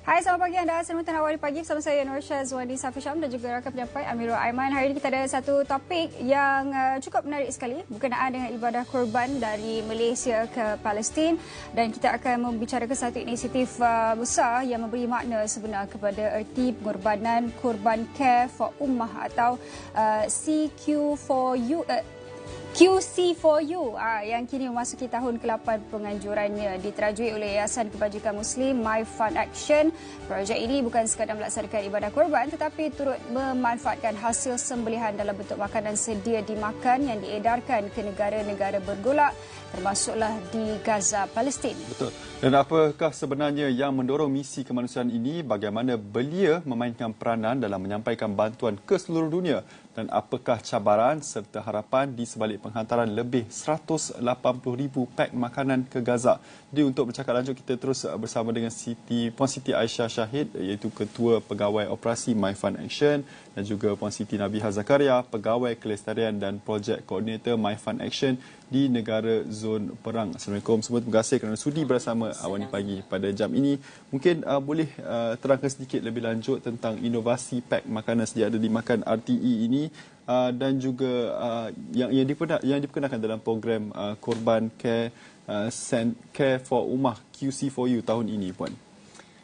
Hai, selamat pagi anda. Selamat datang awal pagi bersama saya Nur Syazwan Safisham dan juga rakan penyampai Amirul Aiman. Hari ini kita ada satu topik yang eh, cukup menarik sekali berkenaan dengan ibadah korban dari Malaysia ke Palestin dan kita akan membicarakan satu inisiatif eh, besar yang memberi makna sebenar kepada erti pengorbanan korban care for ummah atau eh, CQ4U QC for you ah, yang kini memasuki tahun ke-8 penganjurannya diterajui oleh Yayasan Kebajikan Muslim My Fund Action. Projek ini bukan sekadar melaksanakan ibadah korban tetapi turut memanfaatkan hasil sembelihan dalam bentuk makanan sedia dimakan yang diedarkan ke negara-negara bergolak termasuklah di Gaza, Palestin. Betul. Dan apakah sebenarnya yang mendorong misi kemanusiaan ini? Bagaimana belia memainkan peranan dalam menyampaikan bantuan ke seluruh dunia? Dan apakah cabaran serta harapan di sebalik penghantaran lebih 180,000 pak makanan ke Gaza? Jadi untuk bercakap lanjut kita terus bersama dengan Siti Puan Siti Aisyah Syahid iaitu Ketua Pegawai Operasi My Fund Action dan juga Puan Siti Nabiha Zakaria Pegawai Kelestarian dan Projek Koordinator My Fund Action di negara zon perang. Assalamualaikum semua. Terima kasih kerana sudi bersama awal pagi pada jam ini. Mungkin uh, boleh uh, terangkan sedikit lebih lanjut tentang inovasi pak makanan sedia ada dimakan RTE ini uh, dan juga uh, yang yang, diperkenalkan, yang diperkenalkan dalam program uh, Korban Care uh, Send Care for Ummah QC4U tahun ini puan.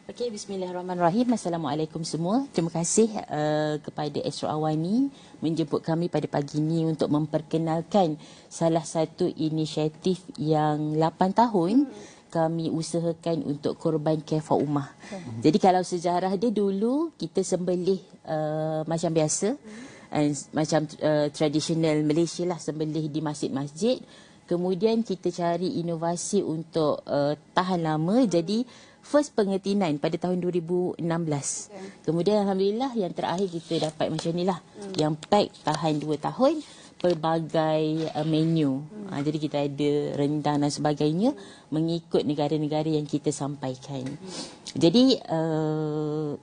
Okey, bismillahirrahmanirrahim. Assalamualaikum semua. Terima kasih uh, kepada Astro Awani menjemput kami pada pagi ini untuk memperkenalkan salah satu inisiatif yang 8 tahun kami usahakan untuk korban care for ummah. Hmm. Jadi kalau sejarah dia dulu kita sembelih uh, macam biasa. Hmm. macam uh, tradisional Malaysia lah sembelih di masjid-masjid. Kemudian kita cari inovasi untuk uh, tahan lama. Jadi first pengetinan pada tahun 2016. Okay. Kemudian alhamdulillah yang terakhir kita dapat macam inilah. Hmm. Yang pack tahan 2 tahun pelbagai uh, menu. Hmm. Ha, jadi kita ada rendang dan sebagainya hmm. mengikut negara-negara yang kita sampaikan. Hmm. Jadi uh,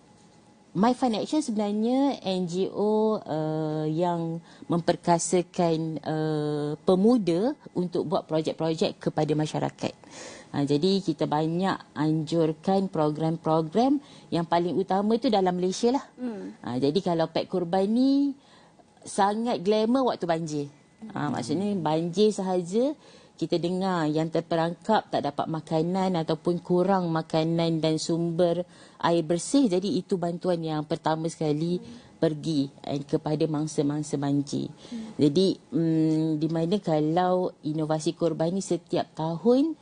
My Fund Action sebenarnya NGO uh, yang memperkasakan uh, pemuda untuk buat projek-projek kepada masyarakat. Ha, jadi kita banyak anjurkan program-program yang paling utama itu dalam Malaysia lah. Hmm. Ha, jadi kalau pek kurban ni sangat glamour waktu banjir. Ha, maksudnya banjir sahaja kita dengar yang terperangkap tak dapat makanan ataupun kurang makanan dan sumber air bersih. Jadi itu bantuan yang pertama sekali pergi eh, kepada mangsa-mangsa banjir. Hmm. Jadi um, di mana kalau inovasi korban ini setiap tahun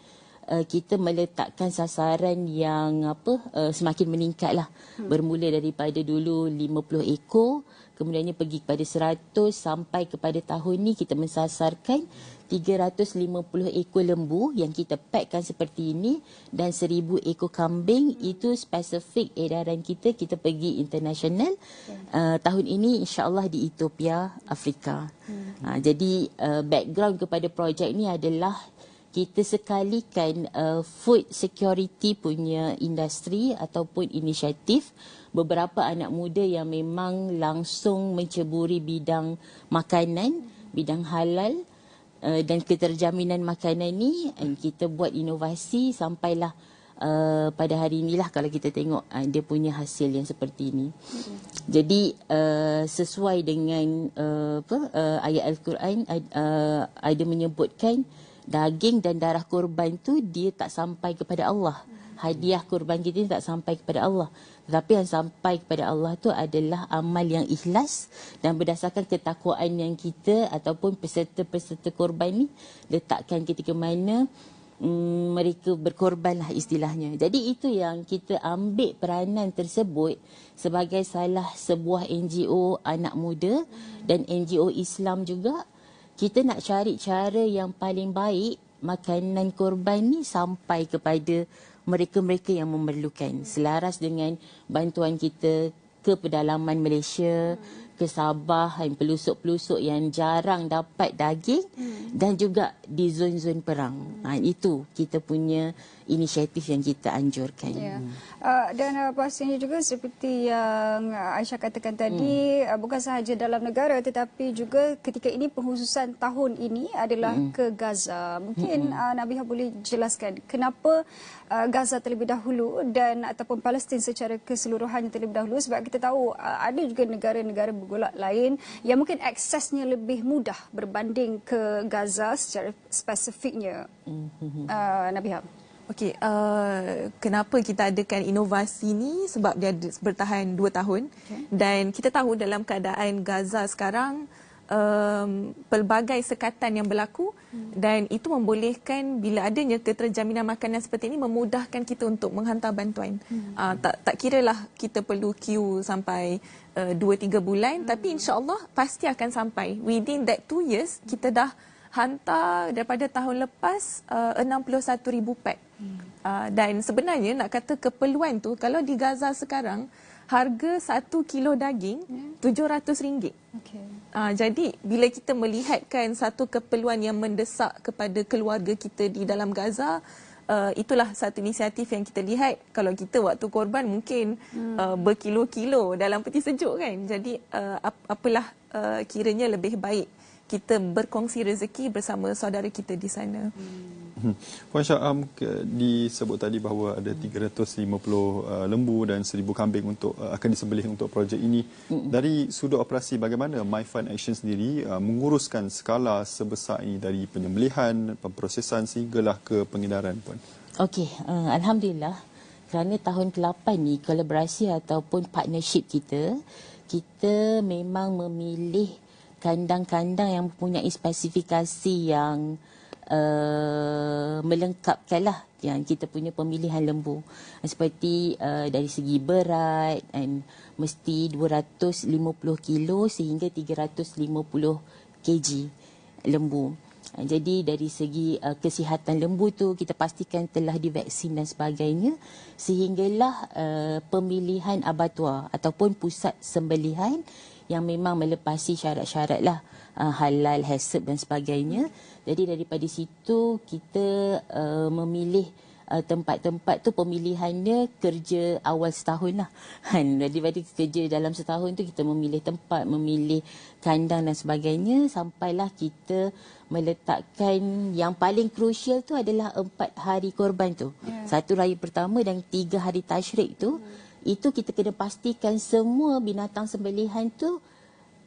uh, kita meletakkan sasaran yang apa uh, semakin meningkatlah. Hmm. Bermula daripada dulu 50 ekor kemudiannya pergi kepada 100 sampai kepada tahun ni kita mensasarkan 350 ekor lembu yang kita packkan seperti ini dan 1000 ekor kambing itu spesifik edaran kita kita pergi international uh, tahun ini insyaallah di Ethiopia Afrika. Hmm. Uh, jadi uh, background kepada projek ini adalah kita sekalikan uh, food security punya industri ataupun inisiatif beberapa anak muda yang memang langsung menceburi bidang makanan, bidang halal uh, dan keterjaminan makanan ni uh, kita buat inovasi sampailah uh, pada hari inilah kalau kita tengok uh, dia punya hasil yang seperti ini. Okay. Jadi uh, sesuai dengan uh, apa uh, ayat al-Quran uh, ada menyebutkan daging dan darah kurban tu dia tak sampai kepada Allah. Hadiah kurban kita tak sampai kepada Allah. Tapi yang sampai kepada Allah tu adalah amal yang ikhlas dan berdasarkan ketakwaan yang kita ataupun peserta-peserta korban ni letakkan ketika mana um, mereka berkorban lah istilahnya. Jadi itu yang kita ambil peranan tersebut sebagai salah sebuah NGO anak muda dan NGO Islam juga kita nak cari cara yang paling baik makanan korban ni sampai kepada mereka-mereka yang memerlukan selaras dengan bantuan kita ke pedalaman Malaysia ke Sabah yang pelosok-pelosok yang jarang dapat daging hmm. dan juga di zon-zon perang. Ha, itu kita punya inisiatif yang kita anjurkan. Ya. Uh, dan uh, pastinya juga seperti yang uh, Aisyah katakan tadi, hmm. uh, bukan sahaja dalam negara tetapi juga ketika ini penghususan tahun ini adalah hmm. ke Gaza. Mungkin hmm. uh, Nabiha boleh jelaskan kenapa uh, Gaza terlebih dahulu dan ataupun Palestin secara keseluruhannya terlebih dahulu sebab kita tahu uh, ada juga negara-negara bergolak lain yang mungkin aksesnya lebih mudah berbanding ke Gaza secara spesifiknya. Hmm. Uh, Nabiha. Okey, uh, kenapa kita adakan inovasi ni sebab dia bertahan dua tahun okay. dan kita tahu dalam keadaan Gaza sekarang um, pelbagai sekatan yang berlaku hmm. dan itu membolehkan bila adanya keterjaminan makanan seperti ini memudahkan kita untuk menghantar bantuan. Hmm. Uh, tak tak kiralah kita perlu queue sampai uh, 2 3 bulan hmm. tapi insya-Allah pasti akan sampai. Within that two years kita dah hantar daripada tahun lepas uh, 61,000 pack. Hmm. Uh, dan sebenarnya nak kata keperluan tu kalau di Gaza sekarang harga satu kilo daging RM700. Okay. Uh, jadi bila kita melihatkan satu keperluan yang mendesak kepada keluarga kita di dalam Gaza, uh, itulah satu inisiatif yang kita lihat. Kalau kita waktu korban mungkin hmm. uh, berkilo-kilo dalam peti sejuk kan. Jadi uh, apalah uh, kiranya lebih baik kita berkongsi rezeki bersama saudara kita di sana. Hmm. Puan Syah, um, disebut tadi bahawa ada 350 uh, lembu dan 1000 kambing untuk uh, akan disembelih untuk projek ini. Hmm. Dari sudut operasi bagaimana My Fund Action sendiri uh, menguruskan skala sebesar ini dari penyembelihan, pemprosesan sehinggalah ke pengedaran puan? Okey, uh, alhamdulillah kerana tahun ke-8 ni kolaborasi ataupun partnership kita kita memang memilih kandang-kandang yang mempunyai spesifikasi yang uh, melengkapkan lah yang kita punya pemilihan lembu seperti uh, dari segi berat dan mesti 250 kilo sehingga 350 kg lembu. Jadi dari segi uh, kesihatan lembu tu kita pastikan telah divaksin dan sebagainya sehinggalah uh, pemilihan abattoir ataupun pusat sembelihan yang memang melepasi syarat-syarat lah uh, halal, hasab dan sebagainya. Jadi daripada situ kita uh, memilih uh, tempat-tempat tu pemilihannya kerja awal setahun lah. Kan? Daripada kerja dalam setahun tu kita memilih tempat, memilih kandang dan sebagainya sampailah kita meletakkan yang paling krusial tu adalah empat hari korban tu. Yeah. Satu raya pertama dan tiga hari tashrik tu. Hmm itu kita kena pastikan semua binatang sembelihan tu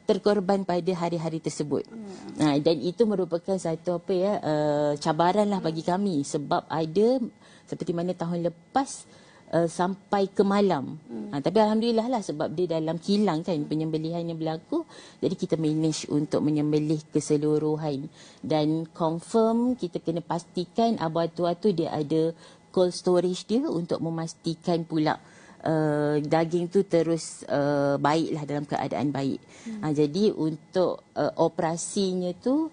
terkorban pada hari-hari tersebut. Hmm. Nah, dan itu merupakan satu apa ya uh, cabaran lah bagi kami sebab ada seperti mana tahun lepas uh, sampai ke malam. Hmm. Ha, tapi alhamdulillah lah sebab dia dalam kilang kan penyembelihan yang berlaku. Jadi kita manage untuk menyembelih keseluruhan dan confirm kita kena pastikan abattoir tu dia ada cold storage dia untuk memastikan pula uh, daging tu terus uh, baiklah dalam keadaan baik. Hmm. Uh, jadi untuk uh, operasinya tu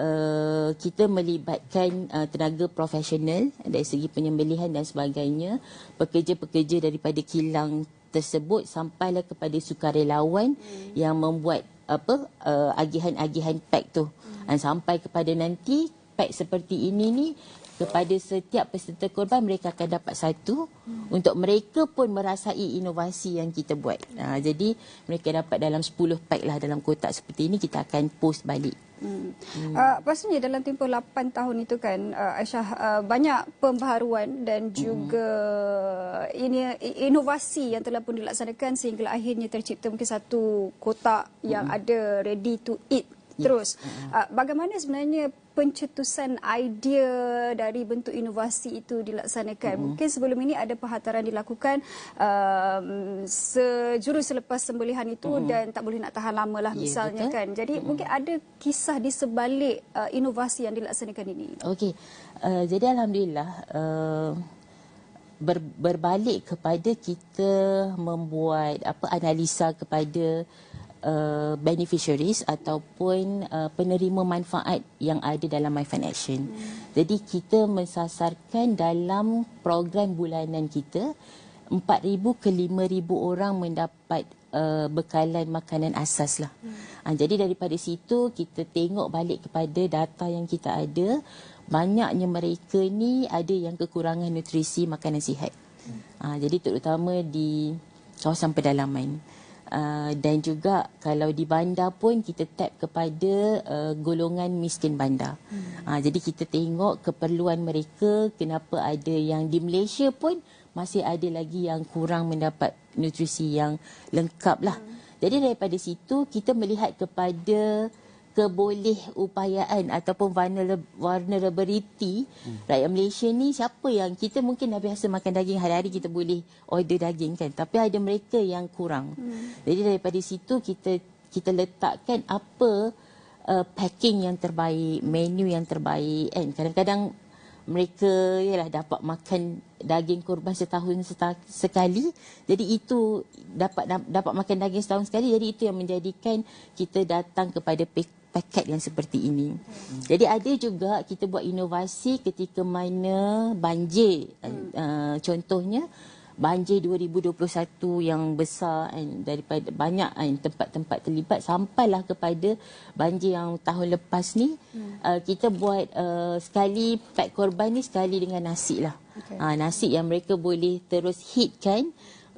uh, kita melibatkan uh, tenaga profesional dari segi penyembelihan dan sebagainya, pekerja-pekerja daripada kilang tersebut sampailah kepada sukarelawan hmm. yang membuat apa uh, agihan-agihan pack tu. Hmm. Dan sampai kepada nanti pack seperti ini ni kepada setiap peserta korban mereka akan dapat satu hmm. untuk mereka pun merasai inovasi yang kita buat. Ha, jadi mereka dapat dalam 10 pack lah dalam kotak seperti ini kita akan post balik. Hmm. Hmm. Uh, pastinya dalam tempoh 8 tahun itu kan uh, Aisyah uh, banyak pembaharuan dan juga hmm. ini inovasi yang telah pun dilaksanakan sehingga akhirnya tercipta mungkin satu kotak yang hmm. ada ready to eat terus. Uh, bagaimana sebenarnya pencetusan idea dari bentuk inovasi itu dilaksanakan? Uh-huh. Mungkin sebelum ini ada perhataran dilakukan um, sejurus selepas sembelihan itu uh-huh. dan tak boleh nak tahan lama lah yeah, misalnya betul. kan. Jadi uh-huh. mungkin ada kisah di sebalik uh, inovasi yang dilaksanakan ini. Okey. Uh, jadi alhamdulillah uh, ber, berbalik kepada kita membuat apa analisa kepada uh, beneficiaries ataupun uh, penerima manfaat yang ada dalam My Fund Action. Hmm. Jadi kita mensasarkan dalam program bulanan kita 4,000 ke 5,000 orang mendapat uh, bekalan makanan asas lah. Hmm. Uh, jadi daripada situ kita tengok balik kepada data yang kita ada banyaknya mereka ni ada yang kekurangan nutrisi makanan sihat. Uh, jadi terutama di kawasan pedalaman. Uh, dan juga kalau di bandar pun kita tap kepada uh, golongan miskin bandar. Hmm. Uh, jadi kita tengok keperluan mereka kenapa ada yang di Malaysia pun masih ada lagi yang kurang mendapat nutrisi yang lengkap lah. Hmm. Jadi daripada situ kita melihat kepada keboleh upayaan ataupun vulnerability hmm. rakyat Malaysia ni siapa yang kita mungkin dah biasa makan daging hari-hari kita boleh order daging kan tapi ada mereka yang kurang. Hmm. Jadi daripada situ kita kita letakkan apa uh, packing yang terbaik, menu yang terbaik kan. Kadang-kadang mereka ialah dapat makan daging kurban setahun sekali jadi itu dapat dapat makan daging setahun sekali jadi itu yang menjadikan kita datang kepada paket yang seperti ini. Hmm. Jadi ada juga kita buat inovasi ketika mana banjir hmm. uh, contohnya banjir 2021 yang besar kan, daripada banyak kan, tempat-tempat terlibat sampailah kepada banjir yang tahun lepas ni hmm. uh, kita buat uh, sekali pack korban ni sekali dengan nasi lah. Okay. Uh, nasi yang mereka boleh terus hit kan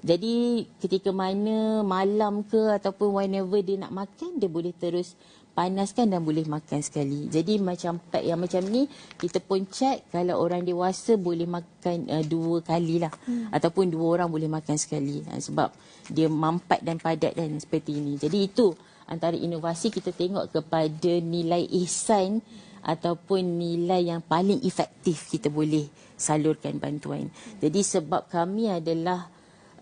jadi ketika mana malam ke ataupun whenever dia nak makan dia boleh terus panaskan dan boleh makan sekali. Jadi macam pack yang macam ni kita pun check kalau orang dewasa boleh makan uh, dua kali lah hmm. ataupun dua orang boleh makan sekali uh, sebab dia mampat dan padat dan seperti ini. Jadi itu antara inovasi kita tengok kepada nilai ihsan ataupun nilai yang paling efektif kita boleh salurkan bantuan. Jadi sebab kami adalah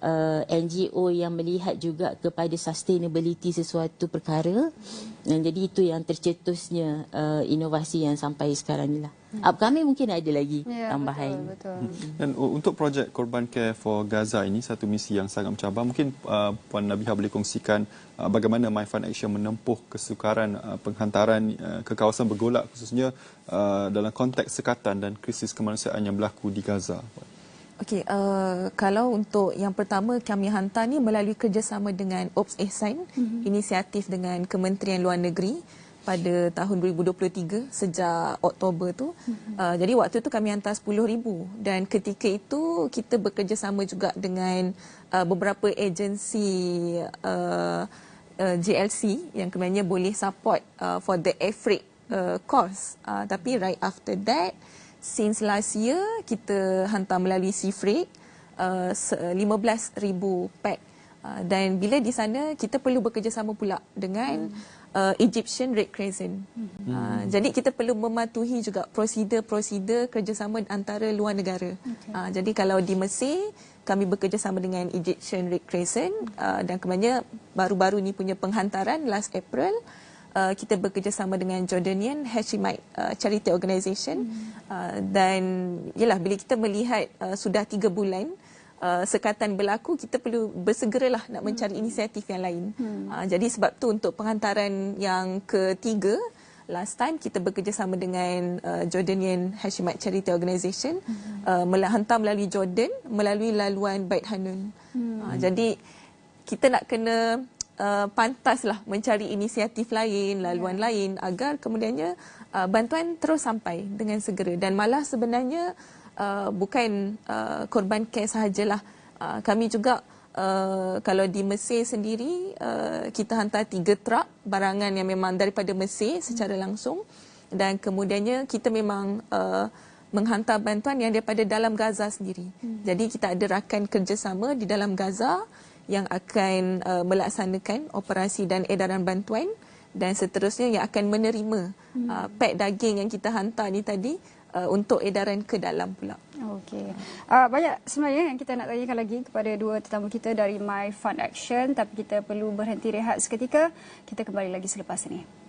uh, NGO yang melihat juga kepada sustainability sesuatu perkara dan jadi itu yang tercetusnya uh, inovasi yang sampai sekarang ni lah. Hmm. Upcoming mungkin ada lagi ya, tambahan. Betul, betul. Hmm. Dan untuk projek Korban Care for Gaza ini satu misi yang sangat mencabar. Mungkin uh, Puan Nabiha boleh kongsikan uh, bagaimana My Fund Action menempuh kesukaran uh, penghantaran uh, ke kawasan bergolak khususnya uh, dalam konteks sekatan dan krisis kemanusiaan yang berlaku di Gaza. Okey, uh, kalau untuk yang pertama kami hantar ni melalui kerjasama dengan Ops Ehsan, mm-hmm. inisiatif dengan Kementerian Luar Negeri pada tahun 2023 sejak Oktober tu. Mm-hmm. Uh, jadi waktu tu kami hantar 10,000 dan ketika itu kita bekerjasama juga dengan uh, beberapa agensi uh, uh, GLC yang kemudiannya boleh support uh, for the air freight uh, cost. Uh, tapi right after that, since last year kita hantar melalui sea freight uh, 15,000 pack uh, dan bila di sana kita perlu bekerjasama pula dengan uh, Egyptian Red Crescent. Hmm. Uh, jadi kita perlu mematuhi juga prosedur-prosedur kerjasama antara luar negara. Okay. Uh, jadi kalau di Mesir kami bekerjasama dengan Egyptian Red Crescent uh, dan kemudiannya baru-baru ni punya penghantaran last April uh, kita bekerjasama dengan Jordanian Hashemite uh, Charity Organisation hmm. uh, dan yalah bila kita melihat uh, sudah tiga bulan uh, sekatan berlaku kita perlu bersegeralah nak mencari hmm. inisiatif yang lain. Hmm. Uh, jadi sebab tu untuk penghantaran yang ketiga last time kita bekerjasama dengan uh, Jordanian Hashemite Charity Organisation hmm. uh, menghantar melalui Jordan melalui laluan Bait Hanun. Hmm. Uh, jadi kita nak kena uh, pantaslah mencari inisiatif lain, laluan yeah. lain agar kemudiannya uh, bantuan terus sampai dengan segera dan malah sebenarnya uh, bukan uh, korban care sahajalah. Uh, kami juga uh, kalau di Mesir sendiri uh, kita hantar tiga truk barangan yang memang daripada Mesir secara langsung dan kemudiannya kita memang uh, menghantar bantuan yang daripada dalam Gaza sendiri. Hmm. Jadi kita ada rakan kerjasama di dalam Gaza yang akan uh, melaksanakan operasi dan edaran bantuan dan seterusnya yang akan menerima hmm. uh, pack daging yang kita hantar ni tadi uh, untuk edaran ke dalam pula. Okey. Uh, banyak sebenarnya yang kita nak tanyakan lagi kepada dua tetamu kita dari My Fund Action tapi kita perlu berhenti rehat seketika. Kita kembali lagi selepas ini.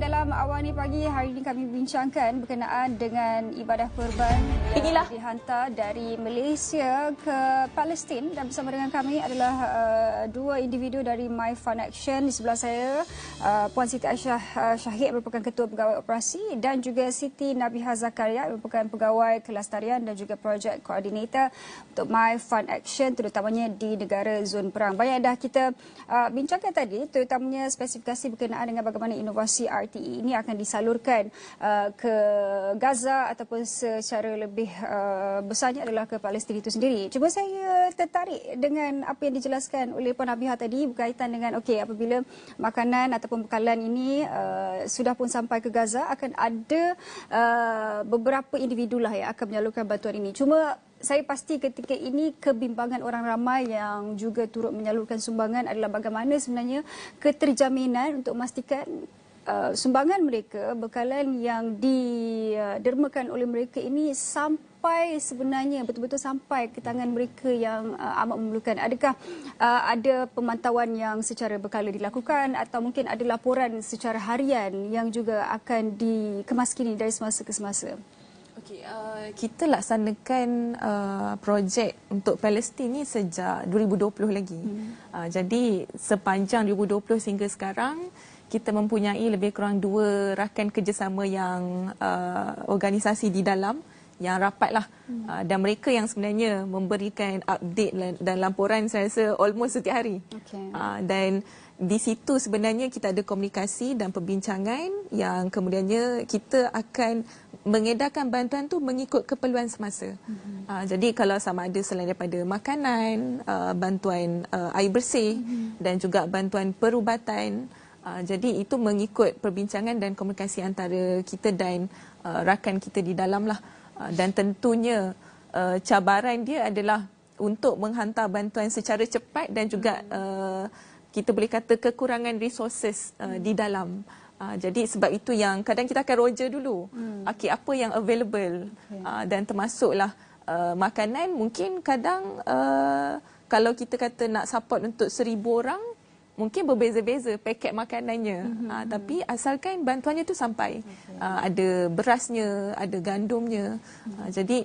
Dalam awal ni pagi hari ini kami bincangkan berkenaan dengan ibadah kurban Inilah. dihantar dari Malaysia ke Palestin dan bersama dengan kami adalah uh, dua individu dari My Fun Action di sebelah saya uh, Puan Siti Aisyah uh, Syahid merupakan ketua pegawai operasi dan juga Siti Nabiha Zakaria merupakan pegawai kelestarian dan juga projek koordinator untuk My Fun Action terutamanya di negara zon perang. Banyak dah kita uh, bincangkan tadi terutamanya spesifikasi berkenaan dengan bagaimana inovasi RTE ini akan disalurkan uh, ke Gaza ataupun secara lebih uh, besarnya adalah ke Palestin itu sendiri. Cuma saya tertarik dengan apa yang dijelaskan oleh Puan Abiha tadi berkaitan dengan okey apabila makanan ataupun bekalan ini uh, sudah pun sampai ke Gaza akan ada uh, beberapa individu lah yang akan menyalurkan bantuan ini. Cuma saya pasti ketika ini kebimbangan orang ramai yang juga turut menyalurkan sumbangan adalah bagaimana sebenarnya keterjaminan untuk memastikan uh, sumbangan mereka, bekalan yang didermakan oleh mereka ini sampai sebenarnya betul-betul sampai ke tangan mereka yang uh, amat memerlukan. Adakah uh, ada pemantauan yang secara berkala dilakukan atau mungkin ada laporan secara harian yang juga akan dikemaskini dari semasa ke semasa? Okay, uh, kita laksanakan uh, projek untuk Palestin ni sejak 2020 lagi. Hmm. Uh, jadi sepanjang 2020 sehingga sekarang kita mempunyai lebih kurang dua rakan kerjasama yang uh, organisasi di dalam yang rapat lah hmm. uh, dan mereka yang sebenarnya memberikan update dan laporan saya rasa almost setiap hari okay. uh, dan di situ sebenarnya kita ada komunikasi dan perbincangan yang kemudiannya kita akan mengedarkan bantuan tu mengikut keperluan semasa. Mm-hmm. Uh, jadi kalau sama ada selain daripada makanan, uh, bantuan uh, air bersih mm-hmm. dan juga bantuan perubatan. Uh, jadi itu mengikut perbincangan dan komunikasi antara kita dan uh, rakan kita di dalam lah. Uh, dan tentunya uh, cabaran dia adalah untuk menghantar bantuan secara cepat dan juga uh, kita boleh kata kekurangan resources uh, di dalam. Uh, jadi sebab itu yang kadang kita akan roger dulu. Hmm. Okey apa yang available okay. uh, dan termasuklah uh, makanan mungkin kadang uh, kalau kita kata nak support untuk seribu orang mungkin berbeza-beza paket makanannya. Mm-hmm. Uh, tapi asalkan bantuannya tu sampai. Okay. Uh, ada berasnya, ada gandumnya. Mm-hmm. Uh, jadi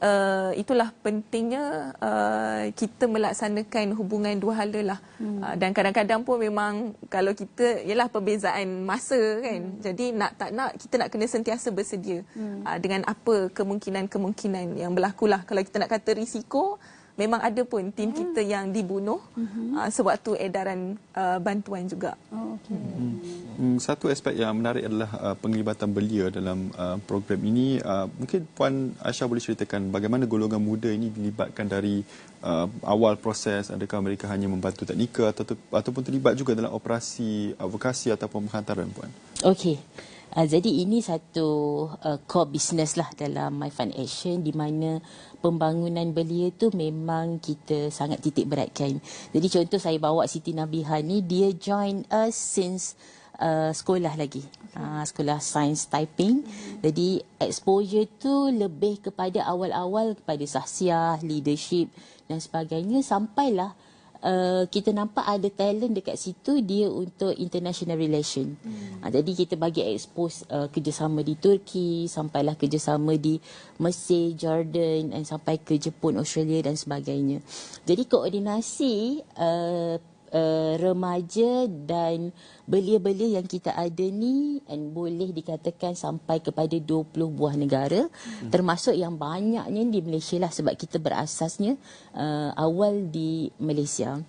uh, itulah pentingnya uh, kita melaksanakan hubungan dua hala lah. Hmm. Uh, dan kadang-kadang pun memang kalau kita ialah perbezaan masa kan. Hmm. Jadi nak tak nak kita nak kena sentiasa bersedia hmm. uh, dengan apa kemungkinan-kemungkinan yang berlaku lah. Kalau kita nak kata risiko memang ada pun tim hmm. kita yang dibunuh hmm. uh, sewaktu edaran uh, bantuan juga. Oh, okay. hmm. Hmm. Satu aspek yang menarik adalah uh, penglibatan belia dalam uh, program ini. Uh, mungkin Puan Aisyah boleh ceritakan bagaimana golongan muda ini dilibatkan dari uh, awal proses. Adakah mereka hanya membantu teknikal atau ataupun terlibat juga dalam operasi advokasi ataupun penghantaran Puan? Okey. Uh, jadi ini satu uh, core business lah dalam My Fund Action di mana pembangunan belia tu memang kita sangat titik beratkan. Jadi contoh saya bawa Siti Nabiha ni dia join us since uh, sekolah lagi. Uh, sekolah science typing. Mm-hmm. Jadi exposure tu lebih kepada awal-awal kepada sahsiah, leadership dan sebagainya sampailah uh, kita nampak ada talent dekat situ dia untuk international relation. Hmm. Uh, jadi kita bagi expose uh, kerjasama di Turki, sampailah kerjasama di Mesir, Jordan dan sampai ke Jepun, Australia dan sebagainya. Jadi koordinasi uh, uh, remaja dan belia-belia yang kita ada ni and boleh dikatakan sampai kepada 20 buah negara hmm. termasuk yang banyaknya di Malaysia lah sebab kita berasasnya uh, awal di Malaysia.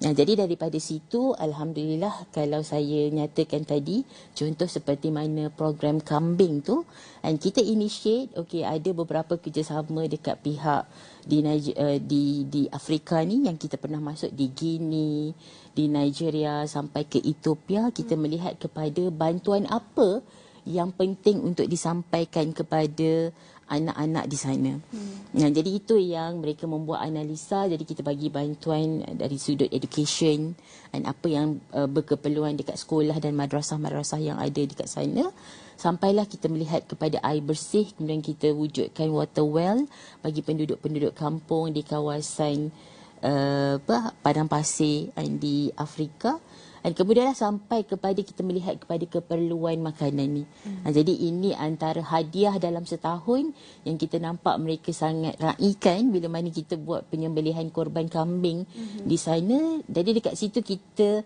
Nah, jadi daripada situ, Alhamdulillah kalau saya nyatakan tadi, contoh seperti mana program kambing tu, and kita initiate, okay, ada beberapa kerjasama dekat pihak di, uh, di, di Afrika ni yang kita pernah masuk di Guinea, di Nigeria sampai ke Ethiopia, kita hmm. melihat kepada bantuan apa yang penting untuk disampaikan kepada anak-anak di sana. Hmm. Nah, jadi itu yang mereka membuat analisa. Jadi kita bagi bantuan dari sudut education dan apa yang uh, berkeperluan dekat sekolah dan madrasah-madrasah yang ada dekat sana. Sampailah kita melihat kepada air bersih. Kemudian kita wujudkan water well bagi penduduk-penduduk kampung di kawasan uh, apa, padang pasir di Afrika. Dan kemudianlah sampai kepada kita melihat kepada keperluan makanan ni. Hmm. Jadi ini antara hadiah dalam setahun yang kita nampak mereka sangat raikan bila mana kita buat penyembelihan korban kambing hmm. di sana. Jadi dekat situ kita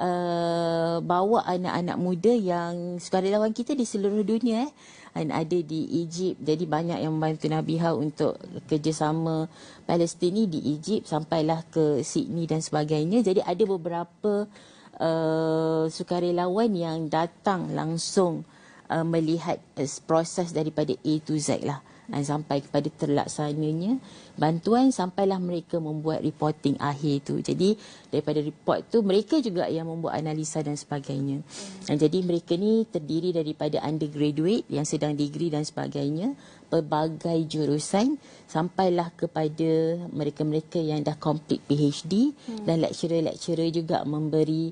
uh, bawa anak-anak muda yang sukarelawan kita di seluruh dunia eh dan ada di Egypt jadi banyak yang membantu Nabiha untuk kerjasama Palestin ni di Egypt sampailah ke Sydney dan sebagainya jadi ada beberapa uh, sukarelawan yang datang langsung uh, melihat uh, proses daripada A to Z lah dan sampai kepada terlaksananya bantuan sampailah mereka membuat reporting akhir tu. Jadi daripada report tu mereka juga yang membuat analisa dan sebagainya. Dan jadi mereka ni terdiri daripada undergraduate yang sedang degree dan sebagainya, pelbagai jurusan sampailah kepada mereka-mereka yang dah complete PhD hmm. dan lecturer-lecturer juga memberi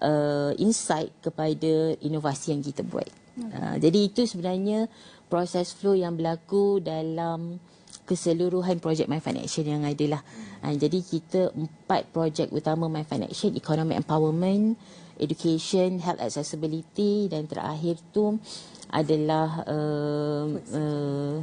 uh, insight kepada inovasi yang kita buat. Hmm. Uh, jadi itu sebenarnya proses flow yang berlaku dalam keseluruhan projek My Fund Action yang ada lah. Hmm. jadi kita empat projek utama My Fund Action, Economic Empowerment, Education, Health Accessibility dan terakhir tu adalah uh, uh,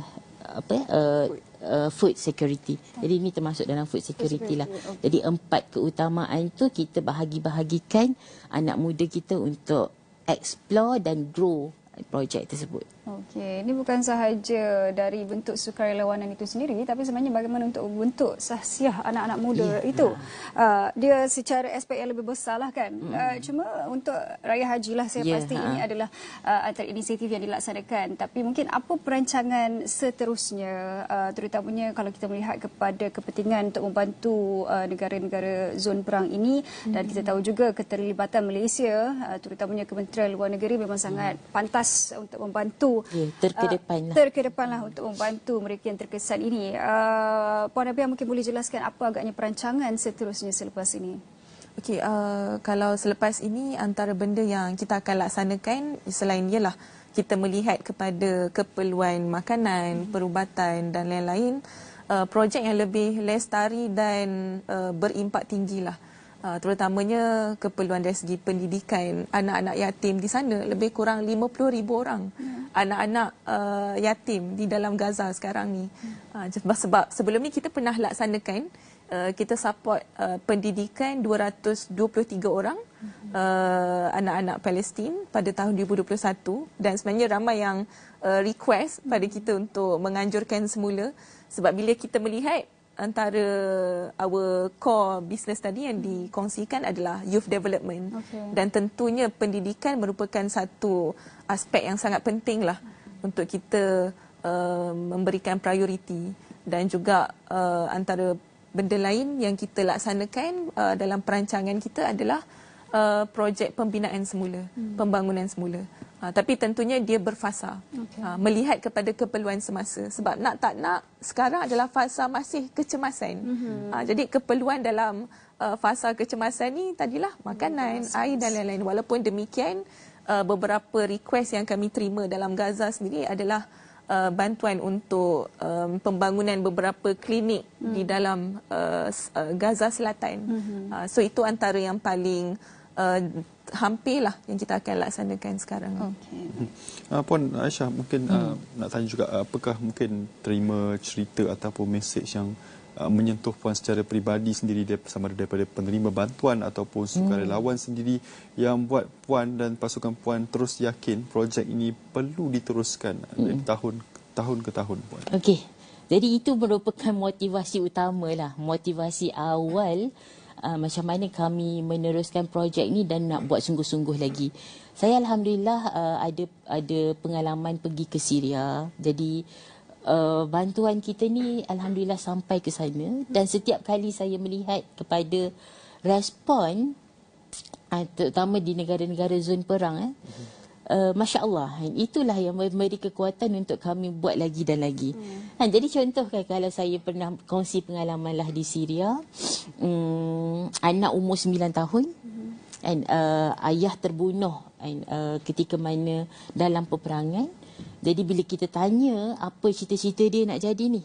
apa uh, uh, food security. Jadi ini termasuk dalam food security lah. Jadi empat keutamaan tu kita bahagi-bahagikan anak muda kita untuk explore dan grow projek tersebut. Okey, ini bukan sahaja dari bentuk sukarelawanan itu sendiri tapi sebenarnya bagaimana untuk bentuk sahsiah anak-anak muda yeah. itu. Uh, dia secara aspek yang lebih besar lah kan. Mm. Uh, cuma untuk Raya Haji lah saya yeah. pasti ha. ini adalah uh, antara inisiatif yang dilaksanakan. Tapi mungkin apa perancangan seterusnya uh, terutamanya kalau kita melihat kepada kepentingan untuk membantu uh, negara-negara zon perang ini mm. dan kita tahu juga keterlibatan Malaysia uh, terutamanya Kementerian Luar Negeri memang sangat mm. pantas untuk membantu yeah, terkedepan uh, terkedepan lah untuk membantu mereka yang terkesan ini. Uh, Puan Abia mungkin boleh jelaskan apa agaknya perancangan seterusnya selepas ini? Okey, uh, kalau selepas ini antara benda yang kita akan laksanakan selain ialah kita melihat kepada keperluan makanan, hmm. perubatan dan lain-lain, uh, projek yang lebih lestari dan uh, berimpak tinggilah. Uh, terutamanya keperluan dari segi pendidikan anak-anak yatim di sana lebih kurang 50 ribu orang hmm. anak-anak uh, yatim di dalam Gaza sekarang ni hmm. uh, sebab sebelum ni kita pernah laksanakan uh, kita support uh, pendidikan 223 orang hmm. uh, anak-anak Palestin pada tahun 2021 dan sebenarnya ramai yang uh, request pada kita untuk menganjurkan semula sebab bila kita melihat antara our core business tadi yang dikongsikan adalah youth development okay. dan tentunya pendidikan merupakan satu aspek yang sangat penting lah untuk kita uh, memberikan prioriti dan juga uh, antara benda lain yang kita laksanakan uh, dalam perancangan kita adalah uh, projek pembinaan semula, hmm. pembangunan semula. Ha, tapi tentunya dia berfasa okay. ha, melihat kepada keperluan semasa sebab nak tak nak sekarang adalah fasa masih kecemasan. Mm-hmm. Ha, jadi keperluan dalam uh, fasa kecemasan ni tadilah makanan, mm-hmm. air dan lain-lain. Walaupun demikian uh, beberapa request yang kami terima dalam Gaza sendiri adalah uh, bantuan untuk um, pembangunan beberapa klinik mm. di dalam uh, Gaza Selatan. Mm-hmm. Uh, so itu antara yang paling uh, hampirlah yang kita akan laksanakan sekarang. Okey. Uh, Puan Aisyah mungkin hmm. uh, nak tanya juga uh, apakah mungkin terima cerita ataupun mesej yang uh, menyentuh puan secara peribadi sendiri sama ada daripada penerima bantuan ataupun sukarelawan hmm. sendiri yang buat puan dan pasukan puan terus yakin projek ini perlu diteruskan hmm. dari tahun tahun ke tahun puan. Okey. Jadi itu merupakan motivasi utama lah, motivasi awal uh, macam mana kami meneruskan projek ni dan nak buat sungguh-sungguh lagi. Saya alhamdulillah uh, ada ada pengalaman pergi ke Syria. Jadi uh, bantuan kita ni alhamdulillah sampai ke sana dan setiap kali saya melihat kepada respon uh, terutama di negara-negara zon perang eh uh-huh uh, Masya Allah Itulah yang memberi kekuatan untuk kami buat lagi dan lagi hmm. ha, Jadi contoh kan kalau saya pernah kongsi pengalaman lah di Syria um, Anak umur 9 tahun hmm. and, uh, Ayah terbunuh and, uh, ketika mana dalam peperangan Jadi bila kita tanya apa cita-cita dia nak jadi ni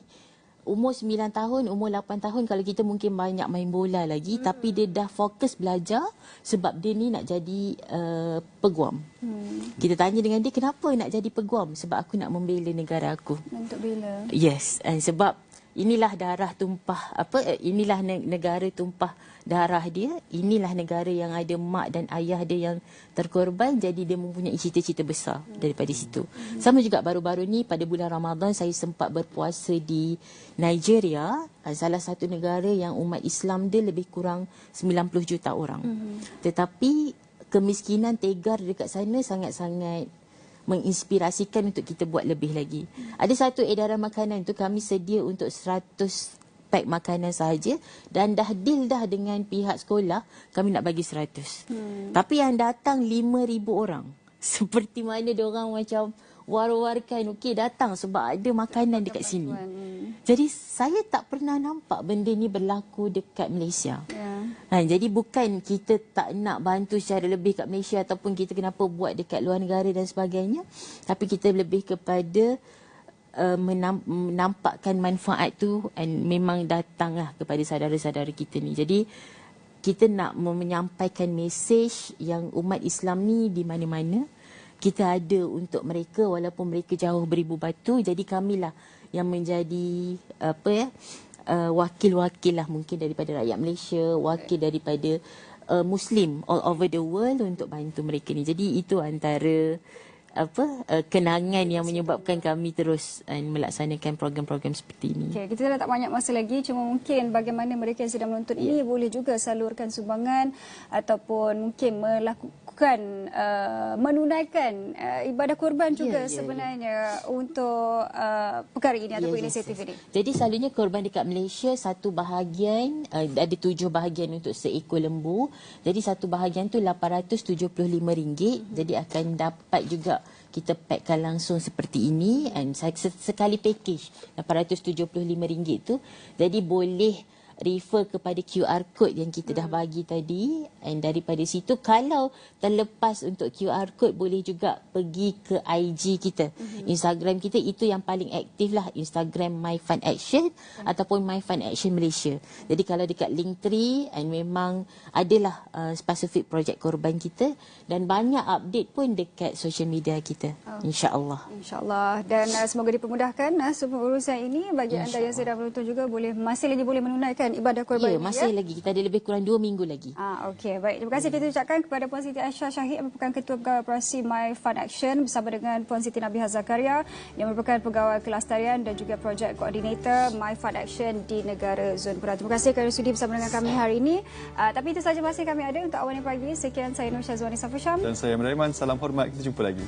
umur 9 tahun, umur 8 tahun kalau kita mungkin banyak main bola lagi hmm. tapi dia dah fokus belajar sebab dia ni nak jadi uh, peguam. Hmm. Kita tanya dengan dia kenapa nak jadi peguam? Sebab aku nak membela negara aku. Untuk bela. Yes, and sebab inilah darah tumpah apa inilah negara tumpah darah dia inilah negara yang ada mak dan ayah dia yang terkorban jadi dia mempunyai cita-cita besar daripada situ. Sama juga baru-baru ni pada bulan Ramadan saya sempat berpuasa di Nigeria salah satu negara yang umat Islam dia lebih kurang 90 juta orang. Tetapi kemiskinan tegar dekat sana sangat-sangat menginspirasikan untuk kita buat lebih lagi. Ada satu edaran makanan tu kami sedia untuk 100 pack makanan sahaja dan dah deal dah dengan pihak sekolah kami nak bagi 100. Hmm. Tapi yang datang 5000 orang. Seperti mana dia orang macam war-warkan okey datang sebab ada makanan dekat sini. Jadi saya tak pernah nampak benda ni berlaku dekat Malaysia. Yeah. Ha, jadi bukan kita tak nak bantu secara lebih kat Malaysia ataupun kita kenapa buat dekat luar negara dan sebagainya. Tapi kita lebih kepada uh, menampakkan manfaat tu and memang datanglah kepada saudara-saudara kita ni. Jadi kita nak menyampaikan mesej yang umat Islam ni di mana-mana kita ada untuk mereka walaupun mereka jauh beribu batu. Jadi kamilah yang menjadi apa ya uh, wakil-wakil lah mungkin daripada rakyat Malaysia, wakil daripada uh, Muslim all over the world untuk bantu mereka ni. Jadi itu antara apa uh, kenangan yang menyebabkan kami terus uh, melaksanakan program-program seperti ini. Okay, kita dah tak banyak masa lagi cuma mungkin bagaimana mereka yang sedang menonton yeah. ini boleh juga salurkan sumbangan ataupun mungkin melakukan uh, menunaikan uh, ibadah kurban juga yeah, yeah, sebenarnya yeah. untuk uh, perkara ini ataupun yes, inisiatif yes, ini. Jadi selalunya kurban dekat Malaysia satu bahagian uh, ada tujuh bahagian untuk seekor lembu. Jadi satu bahagian tu RM875. Mm-hmm. Jadi akan dapat juga kita packkan langsung seperti ini and sekali package RM875 tu jadi boleh refer kepada QR code yang kita dah bagi tadi. And daripada situ kalau terlepas untuk QR code boleh juga pergi ke IG kita. Mm-hmm. Instagram kita itu yang paling aktif lah. Instagram My Fun Action mm-hmm. ataupun My Fun Action Malaysia. Jadi kalau dekat link tree and memang adalah uh, spesifik projek korban kita dan banyak update pun dekat social media kita. Oh. insyaAllah. insyaAllah. Dan uh, semoga dipermudahkan uh, semua urusan ini. Bagi anda yang sedang menonton juga boleh masih lagi boleh menunaikan melaksanakan ibadah korban ya, masih ya? lagi. Kita ada lebih kurang dua minggu lagi. Ah, Okey, baik. Terima kasih hmm. kita ucapkan kepada Puan Siti Aisyah Syahid yang merupakan Ketua Pegawai Operasi My Fund Action bersama dengan Puan Siti Nabiha Zakaria yang merupakan Pegawai Kelestarian dan juga Projek Koordinator My Fund Action di negara Zon Pulau. Terima kasih kerana sudi bersama dengan kami hari ini. Uh, tapi itu saja masih kami ada untuk awal pagi. Sekian saya Nur Syazwani Safusham. Dan saya Meraiman. Salam hormat. Kita jumpa lagi.